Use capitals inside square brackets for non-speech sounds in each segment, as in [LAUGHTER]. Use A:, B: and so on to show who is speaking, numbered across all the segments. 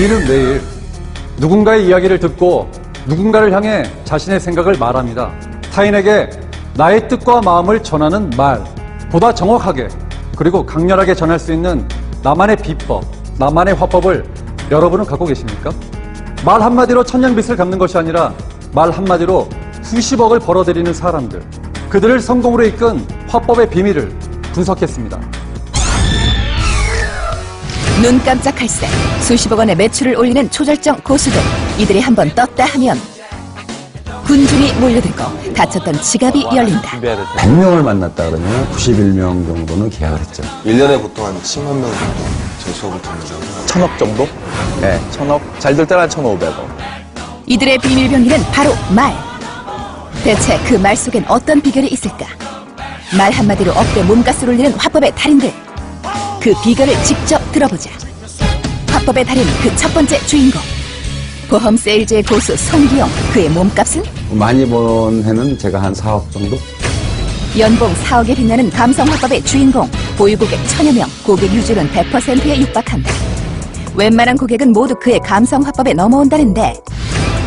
A: 우리는 매일 누군가의 이야기를 듣고 누군가를 향해 자신의 생각을 말합니다. 타인에게 나의 뜻과 마음을 전하는 말, 보다 정확하게 그리고 강렬하게 전할 수 있는 나만의 비법, 나만의 화법을 여러분은 갖고 계십니까? 말 한마디로 천년빛을 갚는 것이 아니라 말 한마디로 수십억을 벌어들이는 사람들, 그들을 성공으로 이끈 화법의 비밀을 분석했습니다.
B: 눈 깜짝할 새 수십억 원의 매출을 올리는 초절정 고수들 이들이 한번 떴다 하면 군중이 몰려들고 닫혔던 지갑이 열린다
C: 100명을 만났다 그러면 91명 정도는 계약을 했죠.
D: 1년에 보통 한 10만 명 정도 제 수업을 생각합니다.
E: 천억 정도? 네, 천억. 잘될 때는 한 천오백억.
B: 이들의 비밀 병기는 바로 말 대체 그 말 속엔 어떤 비결이 있을까 말 한마디로 억대 몸값을 올리는 화법의 달인들 그 비결을 직접 들어보자. 화법의 달인 그 첫 번째 주인공. 보험 세일즈의 고수 송기영 그의 몸값은?
C: 많이 번 해는 제가 한 4억 정도?
B: 연봉 4억에 빛나는 감성 화법의 주인공. 보유 고객 천여 명 고객 유지는 100%에 육박한다. 웬만한 고객은 모두 그의 감성 화법에 넘어온다는데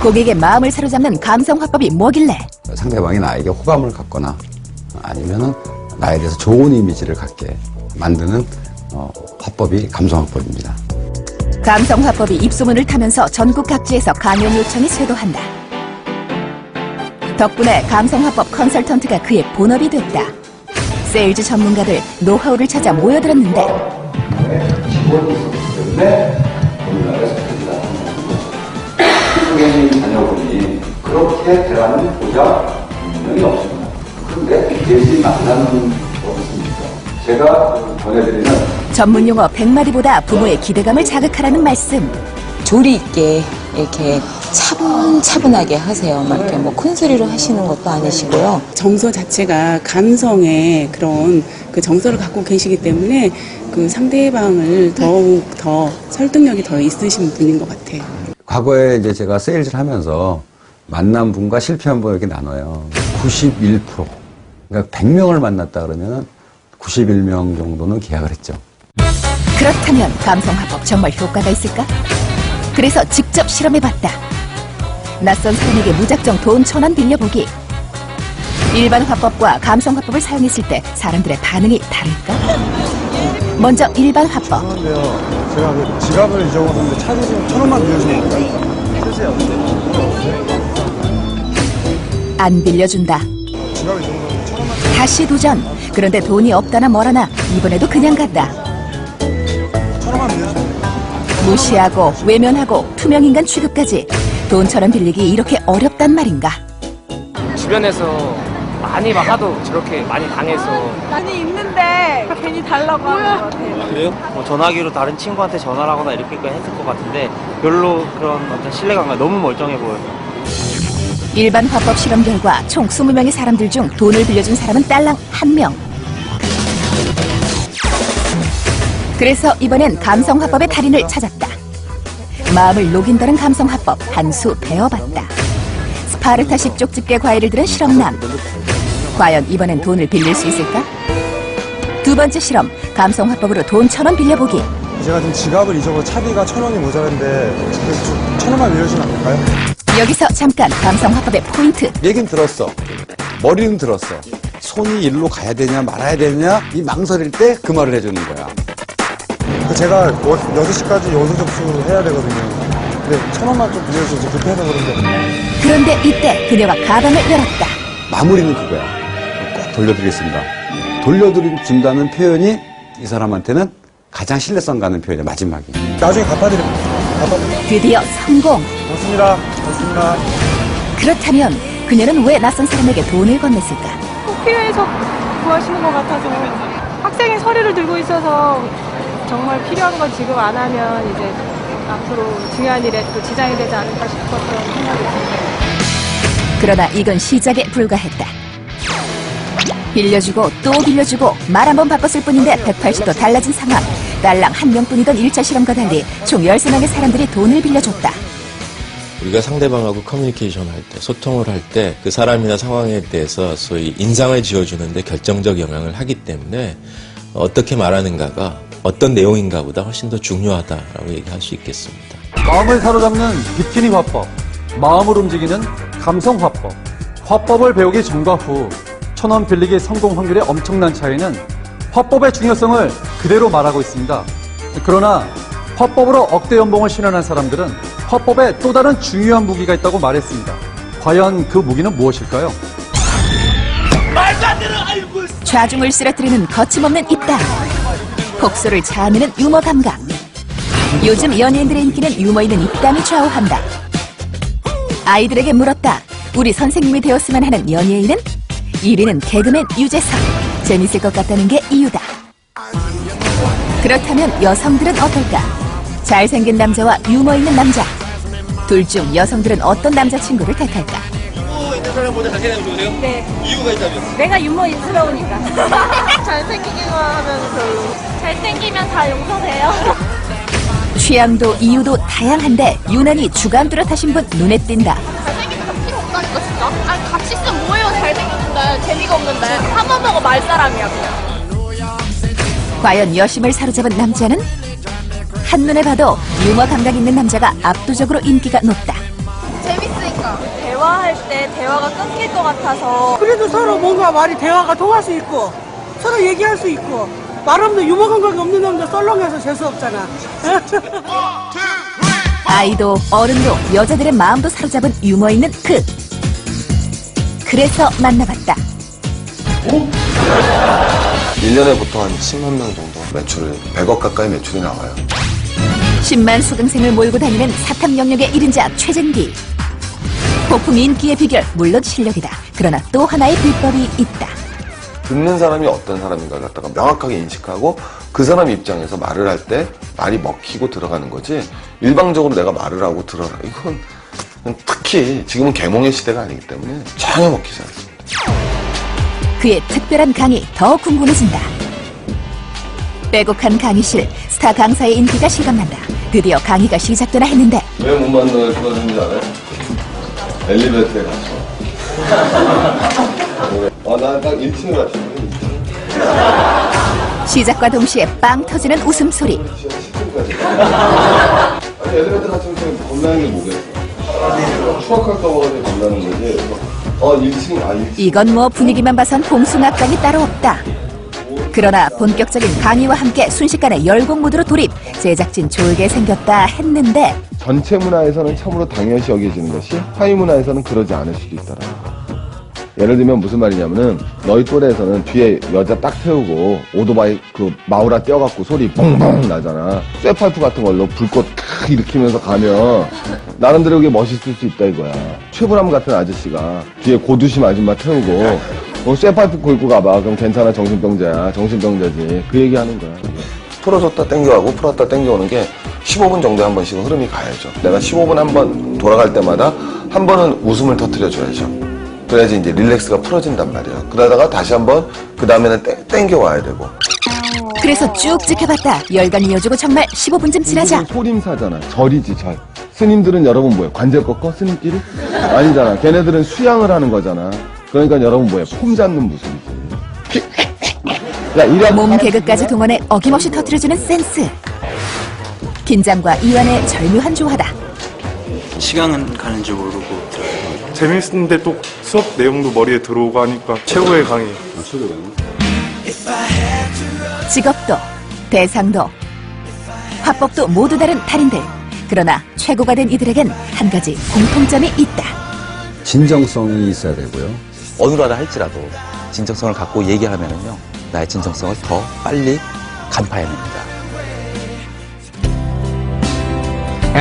B: 고객의 마음을 사로잡는 감성 화법이 뭐길래?
C: 상대방이 나에게 호감을 갖거나 아니면은 나에 대해서 좋은 이미지를 갖게 만드는 어, 화법이 감성화법입니다.
B: 감성 화법이 입소문을 타면서 전국 각지에서 강연 요청이 쇄도한다 덕분에 감성 화법 컨설턴트가 그의 본업이 됐다 세일즈 전문가들 노하우를 찾아 모여들었는데
C: 그렇게 대하는 보자 분명히 없습니다. 그런데 대신 만나는? 제가 전해드리는
B: 전문 용어 100마디보다 부모의 기대감을 자극하라는 말씀
F: 조리 있게 이렇게 차분차분하게 하세요. 막 이렇게 뭐 큰 소리로 하시는 것도 아니시고요.
G: 정서 자체가 감성의 그런 그 정서를 갖고 계시기 때문에 그 상대방을 더욱 더 설득력이 더 있으신 분인 것 같아요.
C: 과거에 이제 제가 세일즈를 하면서 만난 분과 실패한 분 이렇게 나눠요. 91%. 그러니까 100명을 만났다 그러면 91명 정도는 계약을 했죠.
B: 그렇다면 감성 화법 정말 효과가 있을까? 그래서 직접 실험해봤다. 낯선 사람에게 무작정 돈 천 원 빌려보기. 일반 화법과 감성 화법을 사용했을 때 사람들의 반응이 다를까? 먼저 일반 화법.
H: 제가 그 지갑을 잊어버렸는데 차비 좀천 원만 빌려주면 될까요? 쓰세요.
B: 안 빌려준다.
H: 천 원만
B: 다시 도전. 그런데 돈이 없다나 뭐라나 이번에도 그냥 갔다. 무시하고 외면하고 투명인간 취급까지 돈처럼 빌리기 이렇게 어렵단 말인가?
I: 주변에서 많이 막 하도 저렇게 많이 당해서
J: 많이 있는데 괜히 달라고 하는 것 같아요.
K: 그래요? 뭐 전화기로 다른 친구한테 전화를 하거나 이렇게까지 했을 것 같은데 별로 그런 어떤 신뢰감과 너무 멀쩡해 보여요.
B: 일반 화법 실험 결과 총 20명의 사람들 중 돈을 빌려준 사람은 딸랑 한명 그래서 이번엔 감성 화법의 달인을 찾았다. 마음을 녹인다는 감성 화법 한 수 배워봤다. 스파르타식 쪽집게 과일을 들은 실험남. 과연 이번엔 돈을 빌릴 수 있을까? 두 번째 실험, 감성 화법으로 돈 천 원 빌려보기.
H: 제가 지금 지갑을 잊어버려 차비가 천 원이 모자란데 그천 원만 빌려주면 안 될까요?
B: 여기서 잠깐 감성 화법의 포인트.
C: 얘긴 들었어. 머리는 들었어. 손이 일로 가야 되냐 말아야 되냐 이 망설일 때 그 말을 해주는 거야.
H: 그 제가 여- 여섯 시까지 요소 접수해야 되거든요. 근데 천 원만 좀. 지금 급해서 그런데.
B: 그런데 이때 그녀가 가방을 열었다. 마무리는
C: 마무리는 그거야. 꼭 돌려드리겠습니다. 돌려준다는 표현이 이 사람한테는 가장 신뢰성 가는 표현이야, 마지막이.
H: 나중에 갚아드릴게요.
B: 드디어 성공.
H: 고맙습니다. 고맙습니다.
B: 그렇다면 그녀는 왜 낯선 사람에게 돈을 건넸을까?
J: 꼭 필요해서 구하시는 것 같아서 학생의 서류를 들고 있어서 정말 필요한 건 지금 안 하면 이제 앞으로 중요한 일에 또 지장이 되지 않을까 싶었던 생각이 듭니다.
B: 그러나 이건 시작에 불과했다. 빌려주고 또 빌려주고 말 한 번 바꿨을 뿐인데 180도 달라진 상황. 딸랑 한 명뿐이던 1차 실험과 달리 총 13명의 사람들이 돈을 빌려줬다.
D: 우리가 상대방하고 커뮤니케이션 할 때, 소통을 할 때 그 사람이나 상황에 대해서 소위 인상을 지어주는데 결정적 영향을 하기 때문에 어떻게 말하는가가 어떤 내용인가 보다 훨씬 더 중요하다라고 얘기할 수 있겠습니다.
A: 마음을 사로잡는 비키니 화법, 마음을 움직이는 감성 화법. 화법을 배우기 전과 후 천원 빌리기 성공 확률의 엄청난 차이는 화법의 중요성을 그대로 말하고 있습니다. 그러나 화법으로 억대 연봉을 실현한 사람들은 화법에 또 다른 중요한 무기가 있다고 말했습니다. 과연 그 무기는 무엇일까요?
B: 좌중을 쓰러뜨리는 거침없는 입담. 폭소를 자아내는 유머 감각. 요즘 연예인들의 인기는 유머 있는 입담이 좌우한다. 아이들에게 물었다. 우리 선생님이 되었으면 하는 연예인은? 1위는 개그맨 유재석. 재밌을 것 같다는 게 이유다. 그렇다면 여성들은 어떨까? 잘생긴 남자와 유머 있는 남자. 둘 중 여성들은 어떤 남자친구를 택할까?
J: 내가 유머있스러우니까. [LAUGHS] 잘생기기만 하면 별로. 잘생기면 다 용서돼요.
B: 취향도 이유도 다양한데 유난히 주감 뚜렷하신 분 눈에 띈다.
J: 없다니까, 진짜. 아니, 같이 있으면 뭐예요, 잘생겼는데. 재미가 없는데. 한번 보고 말사람이야, 그냥.
B: 과연 여심을 사로잡은 남자는? 한눈에 봐도 유머 감각 있는 남자가 압도적으로 인기가 높다.
J: 재밌으니까. 대화할 때 대화가 끊길 것 같아서.
G: 그래도 서로 뭔가 말이 대화가 통할 수 있고 서로 얘기할 수 있고 말 없는 유머 감각이 없는 남자 썰렁해서 재수 없잖아.
B: 아이도 어른도 여자들의 마음도 사로잡은 유머 있는 그. 그래서 만나봤다.
L: 1년에 보통 한 10만 명 정도 매출을 100억 가까이 매출이 나와요.
B: 10만 수강생을 몰고 다니는 사탐 영역의 1인자 최진기. 폭풍 인기의 비결 물론 실력이다. 그러나 또 하나의 비법이 있다.
L: 듣는 사람이 어떤 사람인가를 갖다가 명확하게 인식하고 그 사람 입장에서 말을 할 때 말이 먹히고 들어가는 거지 일방적으로 내가 말을 하고 들어라 이건 특히 지금은 계몽의 시대가 아니기 때문에 전혀 먹히지 않습니다.
B: 그의 특별한 강의 더 궁금해진다. 빼곡한 강의실, 스타 강사의 인기가 실감난다. 드디어 강의가 시작되나 했는데
L: 왜 못 만나는 그런지 알아요? 엘리베이터에 갇혀. 아, 난딱 1층에 갇혀.
B: 시작과 동시에 빵 터지는 웃음소리.
L: 아니, 엘리베이터 갇히면 겁나는 게 뭐겠어? 추악할까 봐가지고 겁나는 거지. 어, 1층, 아, 1층.
B: 이건 뭐 분위기만 봐선 봉숭아깡이 따로 없다. 그러나 본격적인 강의와 함께 순식간에 열공 모드로 돌입. 제작진 졸게 생겼다 했는데
L: 전체 문화에서는 참으로 당연시 여겨지는 것이 하위 문화에서는 그러지 않을 수도 있다라는 거. 예를 들면 무슨 말이냐면은 너희 또래에서는 뒤에 여자 딱 태우고 오토바이 그 마우라 떼어갖고 소리 뻥뻥 나잖아. 쇠파이프 같은 걸로 불꽃 탁 일으키면서 가면 나름대로 그게 멋있을 수 있다 이거야. 최불암 같은 아저씨가 뒤에 고두심 아줌마 태우고 어, 쇠파이프 긁고 가봐. 그럼 괜찮아 정신병자야. 정신병자지. 그 얘기하는 거야. 풀어줬다 땡겨가고 풀었다 땡겨오는 게 15분 정도에 한 번씩은 흐름이 가야죠. 내가 15분 한 번 돌아갈 때마다 한 번은 웃음을 터트려줘야죠. 그래야지 이제 릴렉스가 풀어진단 말이에요. 그러다가 다시 한 번, 그 다음에는 땡겨 와야 되고.
B: 그래서 쭉 지켜봤다. 열간 이어주고 정말 15분쯤 지나자
L: 소림사잖아. 절이지, 절. 스님들은 여러분 뭐예요? 관절 꺾어? 스님끼리? 아니잖아. 걔네들은 수양을 하는 거잖아. 그러니까 여러분 뭐예요? 폼 잡는 모습이지. 야, 이래.
B: 몸 개그까지 동원해 어김없이 터트려주는 센스. 긴장과 이완의 절묘한 조화다.
K: 시간은 가는 줄 모르고 들어요.
H: 재밌는데 또 수업 내용도 머리에 들어오고 하니까 최고의 강의.
B: 직업도, 대상도, 화법도 모두 다른 달인들. 그러나 최고가 된 이들에겐 한 가지 공통점이 있다.
C: 진정성이 있어야 되고요.
E: 어느라도 할지라도 진정성을 갖고 얘기하면은요 나의 진정성을 더 빨리 간파해냅니다.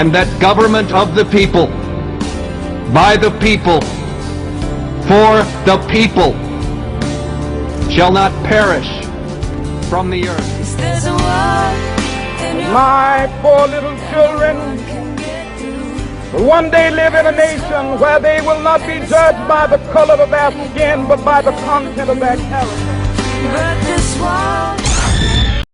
M: And that government of the people, by the people, for the people, shall not perish from the earth.
I: My poor little children will one day live in a nation where they will not be judged by the color of their skin, but by the content of their character.
N: But this war